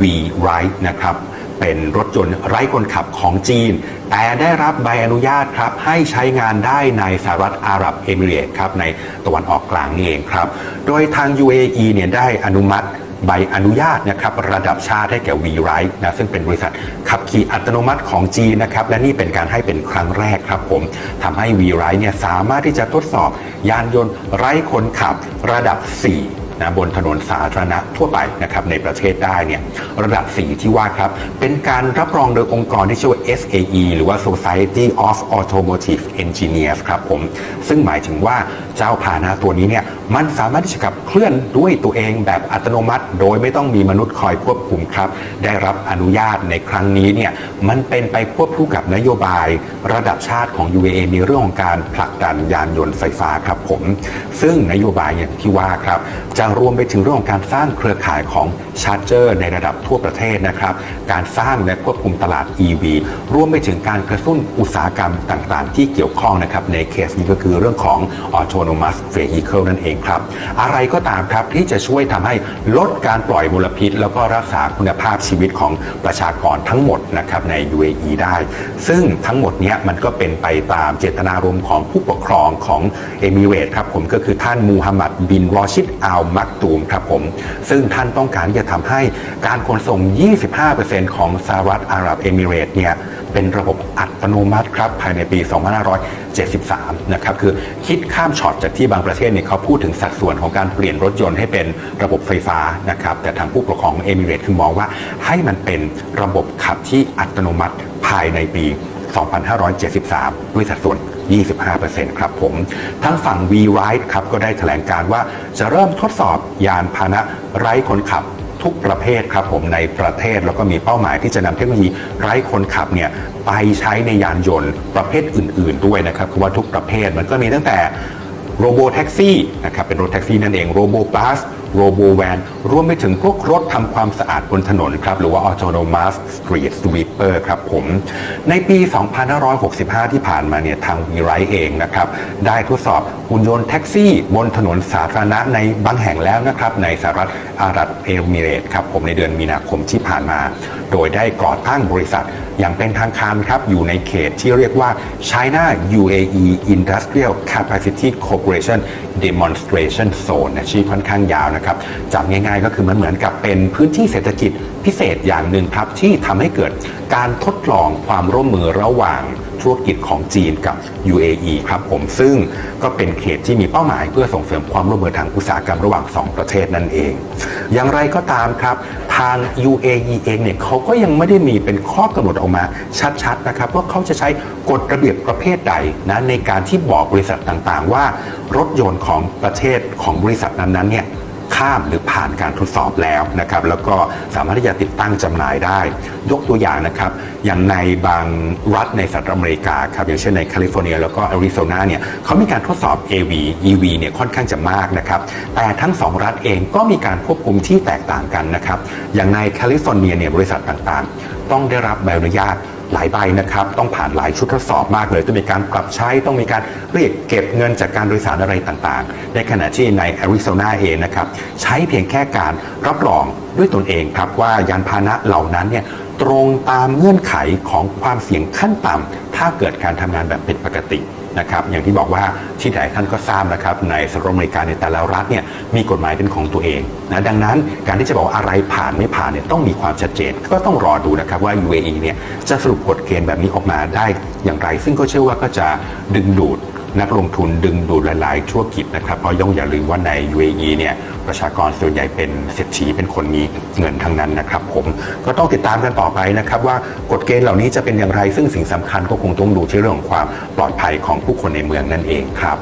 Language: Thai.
V Ride นะครับเป็นรถยนต์ไร้คนขับของจีน แต่ได้รับใบอนุญาตครับ ให้ใช้งานได้ในสหรัฐอาหรับเอมิเรตส์ครับ ในตะวันออกกลางนี่เองครับ โดยทาง UAE เนี่ยได้อนุมัติใบอนุญาตนะครับระดับชาติให้แก่ V Ride นะซึ่งเป็นบริษัทขับขี่อัตโนมัติของจีนนะครับและนี่เป็นการให้เป็นครั้งแรกครับผมทำให้ V Ride เนี่ยสามารถที่จะทดสอบยานยนต์ไร้คนขับระดับ 4 นะบนถนนสาธารณะทั่วไปนะครับในประเทศได้เนี่ยระดับ 4 ที่ว่าครับ เป็นการรับรองโดยองค์กรที่ชื่อว่า SAE หรือว่า Society of Automotive Engineers ครับผม ซึ่งหมายถึงว่าเจ้าพาหนะตัวนี้เนี่ยมันสามารถที่จะขับเคลื่อนด้วยตัวเองแบบอัตโนมัติ โดยไม่ต้องมีมนุษย์คอยควบคุมครับ ได้รับอนุญาตในครั้งนี้เนี่ยมันเป็นไปควบคู่กับนโยบาย ระดับชาติของ UAE ในเรื่องของการผลักดันยานยนต์ไฟฟ้าครับผม ซึ่งนโยบายอย่างที่ว่าครับจะรวมไปถึงเรื่องของการสร้างเครือข่ายของชาร์จเจอร์ในระดับทั่วประเทศนะครับ การสร้างและควบคุมตลาด EV รวมไปถึงการกระตุ้นอุตสาหกรรมต่างๆ ที่เกี่ยวข้องนะครับในเคสนี้ก็คือเรื่องของ autonomous vehicle นั่นเองครับ อะไรก็ตามครับที่จะช่วยทำให้ลดการปล่อยมลพิษ แล้วก็รักษาคุณภาพชีวิตของประชากรทั้งหมดนะครับใน UAE ได้ ซึ่งทั้งหมดนี้มันก็เป็นไปตามเจตนารมณ์ของผู้ปกครองของเอมิเรตครับผมก็คือท่านมูฮัมหมัดบินรอชิดอัลมักตูมครับผม ซึ่งท่านต้องการที่จะทำให้การขนส่ง 25%ของสหรัฐอาหรับเอมิเรตเนี่ยเป็นระบบอัตโนมัติครับภายในปี 2573 นะครับคือคิดข้ามช็อตจากที่บางประเทศเนี่ยเขาพูดถึงสัดส่วนของการเปลี่ยนรถยนต์ให้เป็นระบบไฟฟ้านะครับแต่ทางผู้ปกครองเอมิเรตคือมองว่าให้มันเป็นระบบขับที่อัตโนมัติภายในปี 2573 ด้วยสัดส่วน 25%ครับผม ทั้งฝั่ง V Ride ครับก็ได้แถลงการว่าจะเริ่มทดสอบยานพาหนะไร้คนขับทุกประเภทครับผมในประเทศแล้วก็มีเป้าหมายที่จะนำเทคโนโลยีไร้คนขับเนี่ยไปใช้ในยานยนต์ประเภทอื่น ๆ ด้วยนะครับคือว่าทุกประเภทมันก็มีตั้งแต่โรโบแท็กซี่นะครับเป็นรถแท็กซี่นั่นเองโรโบบัส โรโบแวนรวมไปถึงพวกรถทำความสะอาดบนถนนครับหรือว่า autonomous street sweeper ครับผมในปี 2565 ที่ผ่านมาเนี่ยทางวีไรเองนะครับได้ทดสอบหุ่นยนต์แท็กซี่ บนถนนสาธารณะในบางแห่งแล้วนะครับในสหรัฐอาหรับเอมิเรตส์ครับผมในเดือนมีนาคมที่ผ่านมา โดยได้ก่อตั้งบริษัทอย่างเป็นทางการครับอยู่ในเขตที่เรียกว่า China UAE Industrial Capacity Corporation Demonstration Zone นะชื่อค่อนข้างยาวนะครับจำง่ายๆ ก็คือมันเหมือนกับเป็นพื้นที่เศรษฐกิจพิเศษอย่างหนึ่งครับที่ทำให้เกิดการทดลองความร่วมมือระหว่างธุรกิจของจีนกับ UAE ครับผมซึ่งก็เป็นเขตที่มีเป้าหมายเพื่อส่งเสริมความร่วมมือทางอุตสาหกรรมระหว่าง 2 ประเทศนั่นเอง อย่างไรก็ตามครับทาง UAE เองเนี่ยเขาก็ยังไม่ได้มีเป็นข้อกำหนดออกมาชัดๆนะครับว่าเขาจะใช้กฎระเบียบประเภทใดนะในการที่บอกบริษัทต่างๆ ว่ารถยนต์ของประเทศของบริษัทนั้นๆเนี่ย ข้ามหรือผ่านการทดสอบแล้วนะครับแล้วก็สามารถที่จะติดตั้งจำหน่ายได้ ยกตัวอย่างนะครับอย่างในบางรัฐในสหรัฐอเมริกาครับอย่างเช่นในแคลิฟอร์เนีย แล้วก็แอริโซนาเนี่ยเขามีการทดสอบ AV EV เนี่ยค่อนข้างจะมากนะครับแต่ทั้งสองรัฐเองก็มีการควบคุมที่แตกต่างกันนะครับอย่างในแคลิฟอร์เนียเนี่ยบริษัทต่างๆ ต้องได้รับใบอนุญาต หลายใบนะครับ ต้องผ่านหลายชุดทดสอบมากเลย ต้องมีการปรับใช้ ต้องมีการเรียกเก็บเงินจากการโดยสารอะไรต่างๆ ในขณะที่ในแอริโซนาเองนะครับ ใช้เพียงแค่การรับรองด้วยตนเองครับ ว่ายานพาหนะเหล่านั้นเนี่ยตรงตามเงื่อนไขของความเสี่ยงขั้นต่ำถ้าเกิดการทำงานแบบเป็นปกติ นะครับอย่างที่บอกว่าที่ไหนท่านก็ทราบนะครับในสหรัฐอเมริกาในแต่ละรัฐเนี่ยมีกฎหมายเป็นของตัวเองนะดังนั้นการที่จะบอกอะไรผ่านไม่ผ่านเนี่ยต้องมีความชัดเจน ก็ต้องรอดูนะครับว่า UAE เนี่ยจะสรุปกฎเกณฑ์แบบนี้ออกมาได้อย่างไร ซึ่งก็เชื่อว่าก็จะดึงดูด นักลงทุนดึงดูดหลายๆชั่วกิจนะครับ เพราะย่องอย่าลืมว่าใน UAE เนี่ยประชากรส่วนใหญ่เป็นเศรษฐีเป็นคนมีเงินทั้งนั้นนะครับ ผมก็ต้องติดตามกันต่อไปนะครับ ว่ากฎเกณฑ์เหล่านี้จะเป็นอย่างไร ซึ่งสิ่งสำคัญก็คงต้องดูที่เรื่องของความปลอดภัยของผู้คนในเมืองนั่นเองครับ